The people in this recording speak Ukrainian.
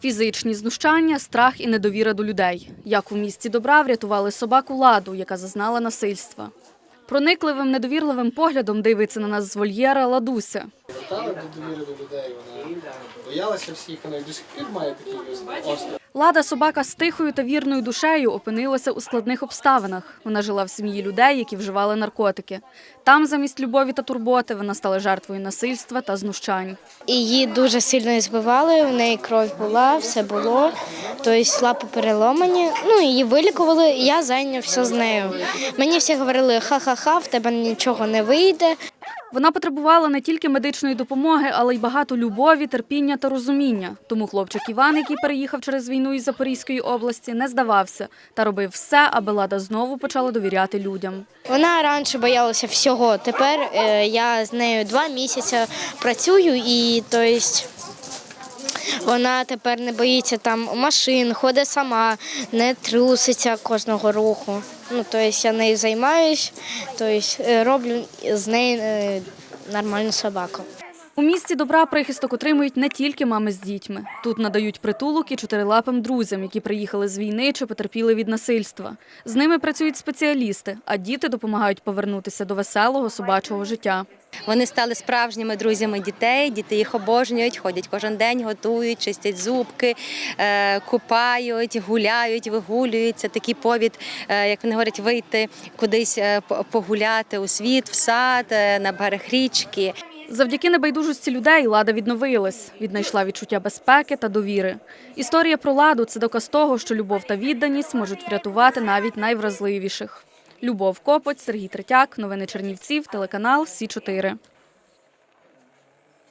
Фізичні знущання, страх і недовіра до людей. Як у місті добра врятували собаку ладу, яка зазнала насильства. Проникливим недовірливим поглядом дивиться на нас з вольєра ладуся. Вертала до довіри до людей, вона боялася всіх, вона і до сих пір має такі острі. Лада собака з тихою та вірною душею опинилася у складних обставинах. Вона жила в сім'ї людей, які вживали наркотики. Там, замість любові та турботи, вона стала жертвою насильства та знущань. Її дуже сильно збивали, в неї кров була, все було. Тобто лапи переломані. Ну, її вилікували, я зайнявся з нею. Мені всі говорили, ха-ха-ха, в тебе нічого не вийде. Вона потребувала не тільки медичної допомоги, але й багато любові, терпіння та розуміння. Тому хлопчик Іван, який переїхав через війну із Запорізької області, не здавався та робив все, аби Лада знову почала довіряти людям. Вона раніше боялася всього. Тепер е, я з нею два місяці працюю і тобто, вона тепер не боїться там машин, ходить сама, не труситься кожного руху. Ну, тобто я нею займаюсь, то есть роблю з неї е, нормальну собаку. У місті добра прихисток отримують не тільки мами з дітьми. Тут надають притулок і чотирилапим друзям, які приїхали з війни чи потерпіли від насильства. З ними працюють спеціалісти, а діти допомагають повернутися до веселого собачого життя. Вони стали справжніми друзями дітей. Діти їх обожнюють, ходять кожен день, готують, чистять зубки, е, купають, гуляють, вигулюють. Це такий повід, е, як вони говорять, вийти кудись е, погуляти у світ, в сад, на берег річки. Завдяки небайдужості людей Лада відновилась, віднайшла відчуття безпеки та довіри. Історія про ладу це доказ того, що любов та відданість можуть врятувати навіть найвразливіших. Любов Копоть, Сергій Третяк, новини Чернівців, телеканал Сі 4